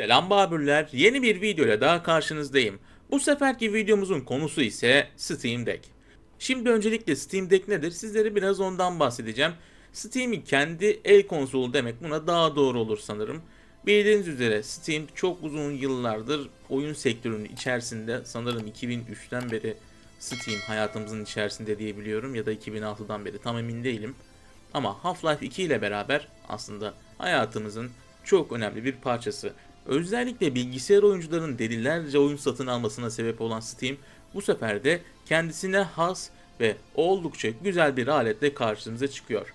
Selam Babürler, yeni bir videoyla daha karşınızdayım. Bu seferki videomuzun konusu ise Steam Deck. Şimdi öncelikle Steam Deck nedir? Sizlere biraz ondan bahsedeceğim. Steam'in kendi el konsolu demek buna daha doğru olur sanırım. Bildiğiniz üzere Steam çok uzun yıllardır oyun sektörünün içerisinde sanırım 2003'ten beri Steam hayatımızın içerisinde diyebiliyorum ya da 2006'dan beri tam emin değilim. Ama Half-Life 2 ile beraber aslında hayatımızın çok önemli bir parçası. Özellikle bilgisayar oyuncularının delilerce oyun satın almasına sebep olan Steam bu sefer de kendisine has ve oldukça güzel bir aletle karşımıza çıkıyor.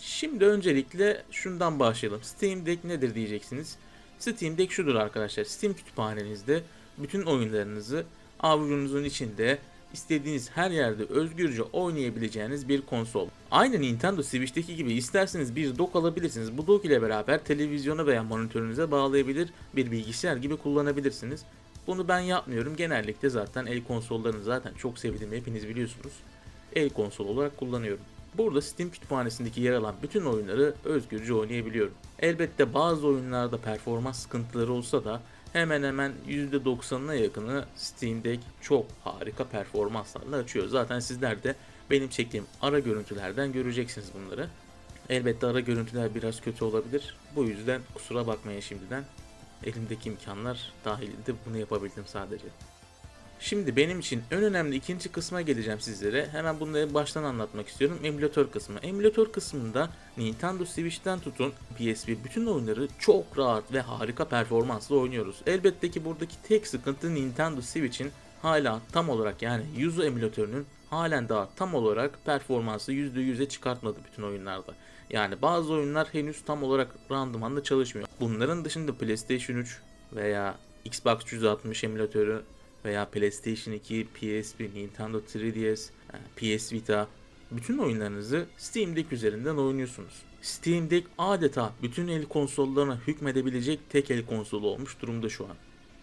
Şimdi öncelikle şundan başlayalım. Steam Deck nedir diyeceksiniz. Steam Deck şudur arkadaşlar. Steam kütüphanenizde bütün oyunlarınızı avucunuzun içinde istediğiniz her yerde özgürce oynayabileceğiniz bir konsol. Aynı Nintendo Switch'teki gibi isterseniz bir dock alabilirsiniz. Bu dock ile beraber televizyona veya monitörünüze bağlayabilir, bir bilgisayar gibi kullanabilirsiniz. Bunu ben yapmıyorum. Genellikle zaten el konsollarını zaten çok sevdiğimi hepiniz biliyorsunuz. El konsol olarak kullanıyorum. Burada Steam kütüphanesindeki yer alan bütün oyunları özgürce oynayabiliyorum. Elbette bazı oyunlarda performans sıkıntıları olsa da hemen hemen %90'ına yakını Steam Deck çok harika performanslarla açıyor. Zaten sizler de benim çektiğim ara görüntülerden göreceksiniz bunları. Elbette ara görüntüler biraz kötü olabilir. Bu yüzden kusura bakmayın şimdiden. Elimdeki imkanlar dahilinde bunu yapabildim sadece. Şimdi benim için en önemli ikinci kısma geleceğim sizlere. Hemen bunları baştan anlatmak istiyorum. Emülatör kısmı. Emülatör kısmında Nintendo Switch'ten tutun PSP bütün oyunları çok rahat ve harika performansla oynuyoruz. Elbette ki buradaki tek sıkıntı Nintendo Switch'in hala tam olarak yani Yuzu emülatörünün halen daha tam olarak performansı %100'e çıkartmadı bütün oyunlarda. Yani bazı oyunlar henüz tam olarak randımanla çalışmıyor. Bunların dışında PlayStation 3 veya Xbox 360 emülatörü veya PlayStation 2, PSP, Nintendo 3DS, e, PS Vita bütün oyunlarınızı Steam Deck üzerinden oynuyorsunuz. Steam Deck adeta bütün el konsollarına hükmedebilecek tek el konsolu olmuş durumda şu an.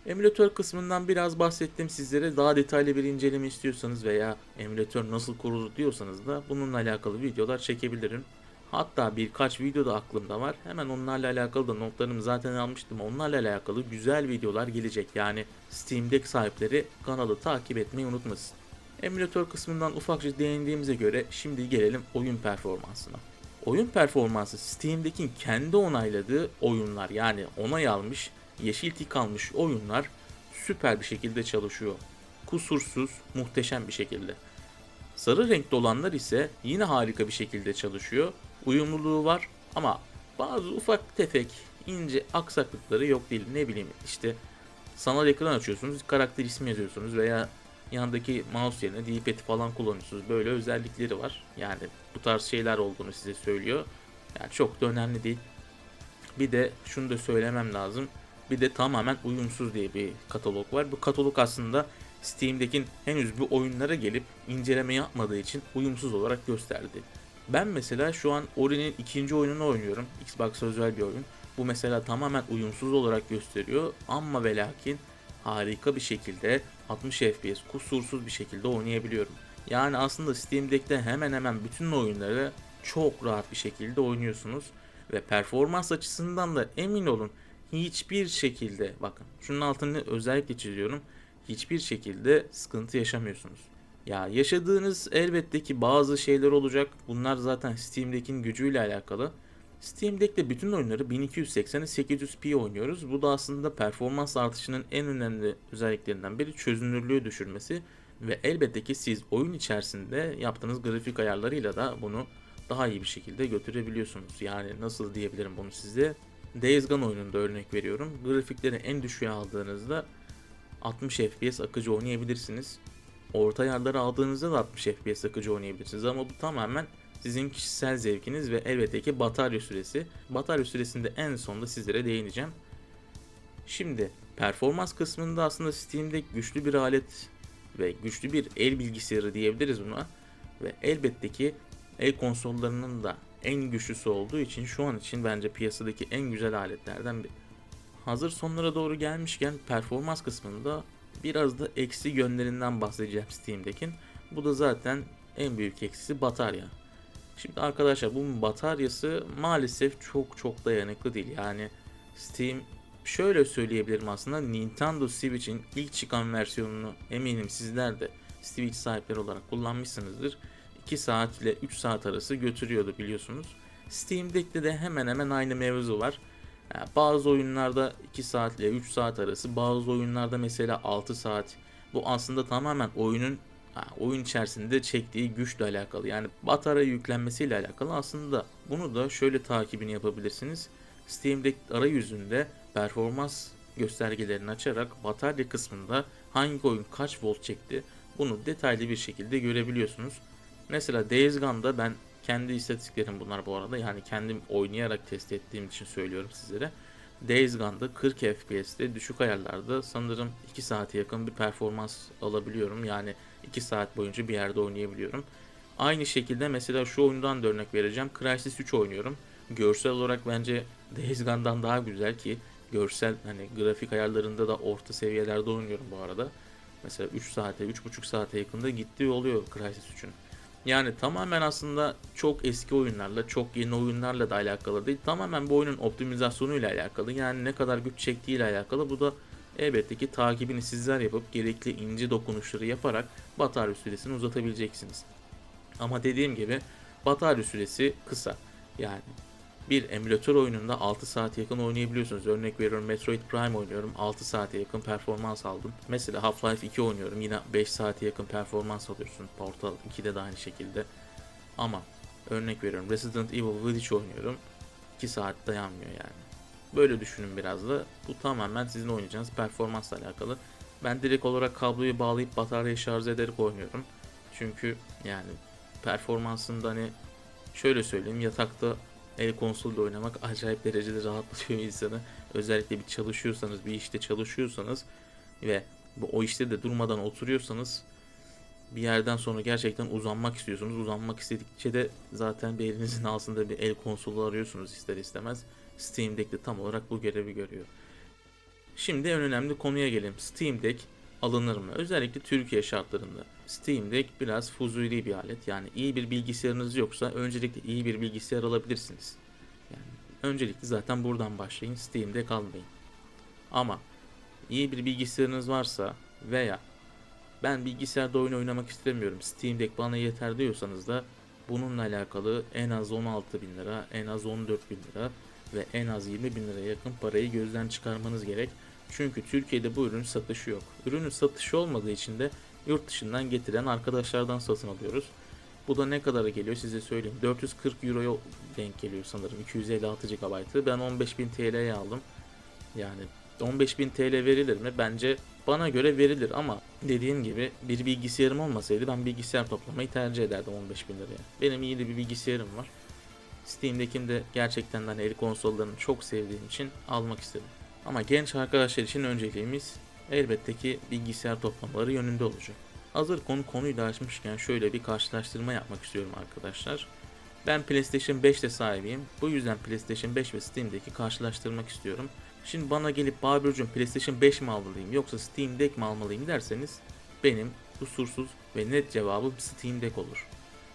Emülatör kısmından biraz bahsettim sizlere. Daha detaylı bir inceleme istiyorsanız veya emülatör nasıl kurulur diyorsanız da bununla alakalı videolar çekebilirim. Hatta birkaç video da aklımda var. Hemen onlarla alakalı da notlarımı zaten almıştım. Onlarla alakalı güzel videolar gelecek. Yani Steam Deck sahipleri kanalı takip etmeyi unutmasın. Emülatör kısmından ufakça değindiğimize göre şimdi gelelim oyun performansına. Oyun performansı Steam Deck'in kendi onayladığı oyunlar yani onay almış, yeşil tik almış oyunlar süper bir şekilde çalışıyor. Kusursuz, muhteşem bir şekilde. Sarı renkli olanlar ise yine harika bir şekilde çalışıyor. Uyumluluğu var ama bazı ufak tefek ince aksaklıkları yok değil. Ne bileyim işte sanal ekran açıyorsunuz karakter ismi yazıyorsunuz veya yandaki mouse yerine D-pad falan kullanıyorsunuz. Böyle özellikleri var. Yani bu tarz şeyler olduğunu size söylüyor. Yani çok da önemli değil. Bir de şunu da söylemem lazım. Bir de tamamen uyumsuz diye bir katalog var. Bu katalog aslında Steam'deki henüz bu oyunlara gelip inceleme yapmadığı için uyumsuz olarak gösterdi. Ben mesela şu an Ori'nin ikinci oyununu oynuyorum. Xbox özel bir oyun. Bu mesela tamamen uyumsuz olarak gösteriyor ama ve lakin harika bir şekilde 60 FPS kusursuz bir şekilde oynayabiliyorum. Yani aslında Steam Deck'te hemen hemen bütün oyunları çok rahat bir şekilde oynuyorsunuz ve performans açısından da emin olun hiçbir şekilde bakın şunun altını özellikle çiziyorum hiçbir şekilde sıkıntı yaşamıyorsunuz. Ya yaşadığınız elbette ki bazı şeyler olacak. Bunlar zaten Steam Deck'in gücüyle alakalı. Steam Deck'te bütün oyunları 1280'e 800p oynuyoruz. Bu da aslında performans artışının en önemli özelliklerinden biri çözünürlüğü düşürmesi. Ve elbette ki siz oyun içerisinde yaptığınız grafik ayarlarıyla da bunu daha iyi bir şekilde götürebiliyorsunuz. Yani nasıl diyebilirim bunu size? Days Gone oyununda örnek veriyorum. Grafikleri en düşüğe aldığınızda 60 FPS akıcı oynayabilirsiniz. Orta ayarları aldığınızda da 60 FPS akıcı oynayabilirsiniz ama bu tamamen sizin kişisel zevkiniz ve elbette ki batarya süresi. Batarya süresinde en sonda sizlere değineceğim. Şimdi performans kısmında aslında Steam'de güçlü bir alet ve güçlü bir el bilgisayarı diyebiliriz buna. Ve elbette ki el konsollarının da en güçlüsü olduğu için şu an için bence piyasadaki en güzel aletlerden biri. Hazır sonlara doğru gelmişken performans kısmında biraz da eksi yönlerinden bahsedeceğim Steam'dekin. Bu da zaten en büyük eksisi batarya. Şimdi arkadaşlar bunun bataryası maalesef çok çok dayanıklı değil. Yani Steam şöyle söyleyebilirim aslında Nintendo Switch'in ilk çıkan versiyonunu eminim sizler de Switch sahipleri olarak kullanmışsınızdır. 2 saat ile 3 saat arası götürüyordu biliyorsunuz. Steam Deck'te de hemen hemen aynı mevzu var. Yani bazı oyunlarda 2 saat ile 3 saat arası, bazı oyunlarda mesela 6 saat. Bu aslında tamamen oyunun oyun içerisinde çektiği güçle alakalı. Yani batarya yüklenmesiyle alakalı. Aslında bunu da şöyle takibini yapabilirsiniz. Steam Deck arayüzünde performans göstergelerini açarak batarya kısmında hangi oyun kaç volt çekti bunu detaylı bir şekilde görebiliyorsunuz. Mesela Days Gone'da ben kendi istatistiklerim bunlar bu arada yani kendim oynayarak test ettiğim için söylüyorum sizlere. Days Gone'da 40 FPS'te düşük ayarlarda sanırım 2 saate yakın bir performans alabiliyorum. Yani 2 saat boyunca bir yerde oynayabiliyorum. Aynı şekilde mesela şu oyundan da örnek vereceğim. Crysis 3 oynuyorum. Görsel olarak bence Days Gone'dan daha güzel ki görsel hani grafik ayarlarında da orta seviyelerde oynuyorum bu arada. Mesela 3 saate, 3,5 saate yakında gittiği oluyor Crysis 3'ün. Yani tamamen aslında çok eski oyunlarla, çok yeni oyunlarla da alakalı değil. Tamamen bu oyunun optimizasyonuyla alakalı. Yani ne kadar güç çektiğiyle alakalı. Bu da elbette ki takibini sizler yapıp gerekli ince dokunuşları yaparak batarya süresini uzatabileceksiniz. Ama dediğim gibi batarya süresi kısa. Yani bir emülatör oyununda 6 saat yakın oynayabiliyorsunuz. Örnek veriyorum Metroid Prime oynuyorum. 6 saate yakın performans aldım. Mesela Half-Life 2 oynuyorum. Yine 5 saate yakın performans alıyorsun. Portal 2'de de aynı şekilde. Ama örnek veriyorum Resident Evil Village oynuyorum. 2 saat dayanmıyor yani. Böyle düşünün biraz da. Bu tamamen sizin oynayacağınız performansla alakalı. Ben direkt olarak kabloyu bağlayıp bataryayı şarj ederek oynuyorum. Çünkü yani performansında hani şöyle söyleyeyim yatakta el konsolda oynamak acayip derecede rahatlatıyor insanı. Özellikle bir çalışıyorsanız, bir işte çalışıyorsanız ve bu o işte de durmadan oturuyorsanız bir yerden sonra gerçekten uzanmak istiyorsunuz. Uzanmak istedikçe de zaten bir elinizin altında bir el konsolu arıyorsunuz ister istemez. Steam Deck de tam olarak bu görevi görüyor. Şimdi en önemli konuya gelelim. Steam Deck alınır mı? Özellikle Türkiye şartlarında. Steam Deck biraz fuzuli bir alet. Yani iyi bir bilgisayarınız yoksa öncelikle iyi bir bilgisayar alabilirsiniz. Yani öncelikle zaten buradan başlayın. Steam Deck almayın. Ama iyi bir bilgisayarınız varsa veya ben bilgisayarda oyun oynamak istemiyorum. Steam Deck bana yeter diyorsanız da bununla alakalı en az 16 bin lira, en az 14 bin lira ve en az 20 bin liraya yakın parayı gözden çıkarmanız gerek. Çünkü Türkiye'de bu ürün satışı yok. Ürünün satışı olmadığı için de yurt dışından getiren arkadaşlardan satın alıyoruz. Bu da ne kadara geliyor size söyleyeyim. 440 Euro'ya denk geliyor sanırım. 256 GB'ı. Ben 15.000 TL'ye aldım. Yani 15.000 TL verilir mi? Bence bana göre verilir ama dediğim gibi bir bilgisayarım olmasaydı ben bilgisayar toplamayı tercih ederdim 15.000 liraya. Benim iyi de bir bilgisayarım var. Steam'dekini de gerçekten hani el konsollarını çok sevdiğim için almak istedim. Ama genç arkadaşlar için önceliğimiz elbette ki bilgisayar toplamaları yönünde olacak. Hazır konu konuyu da açmışken şöyle bir karşılaştırma yapmak istiyorum arkadaşlar. Ben PlayStation 5 de sahibiyim. Bu yüzden PlayStation 5 ve Steam'deki karşılaştırmak istiyorum. Şimdi bana gelip Babürcüm PlayStation 5 mi almalıyım yoksa Steam Deck mi almalıyım derseniz benim kusursuz ve net cevabım Steam Deck olur.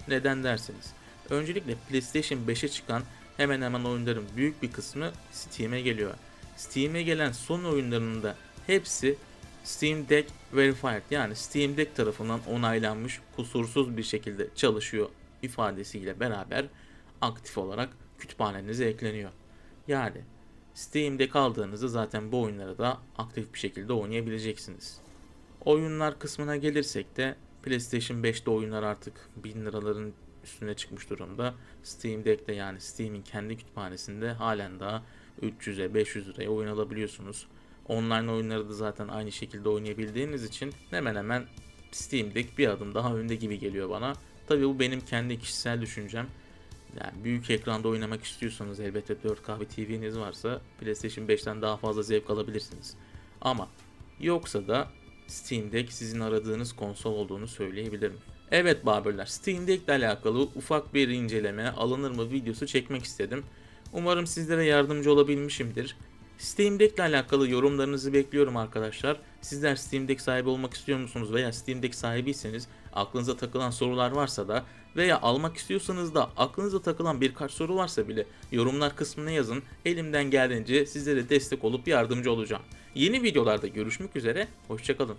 Neden derseniz. Öncelikle PlayStation 5'e çıkan hemen hemen oyunların büyük bir kısmı Steam'e geliyor. Steam'e gelen son oyunlarının da hepsi Steam Deck Verified yani Steam Deck tarafından onaylanmış kusursuz bir şekilde çalışıyor ifadesiyle beraber aktif olarak kütüphanenize ekleniyor. Yani Steam Deck aldığınızda zaten bu oyunları da aktif bir şekilde oynayabileceksiniz. Oyunlar kısmına gelirsek de PlayStation 5'te oyunlar artık 1000 liraların üstüne çıkmış durumda. Steam Deck'te yani Steam'in kendi kütüphanesinde halen daha 300'e 500 liraya oyun alabiliyorsunuz. Online oyunları da zaten aynı şekilde oynayabildiğiniz için hemen hemen Steam Deck bir adım daha önde gibi geliyor bana. Tabii bu benim kendi kişisel düşüncem. Yani büyük ekranda oynamak istiyorsanız elbette 4K bir TV'niz varsa PlayStation 5'ten daha fazla zevk alabilirsiniz. Ama yoksa da Steam Deck sizin aradığınız konsol olduğunu söyleyebilirim. Evet Babürler, Steam Deck ile alakalı ufak bir inceleme, alınır mı videosu çekmek istedim. Umarım sizlere yardımcı olabilmişimdir. Steam Deck ile alakalı yorumlarınızı bekliyorum arkadaşlar. Sizler Steam Deck sahibi olmak istiyor musunuz veya Steam Deck sahibiyseniz aklınıza takılan sorular varsa da veya almak istiyorsanız da aklınıza takılan birkaç soru varsa bile yorumlar kısmına yazın. Elimden geldiğince sizlere destek olup yardımcı olacağım. Yeni videolarda görüşmek üzere, hoşçakalın.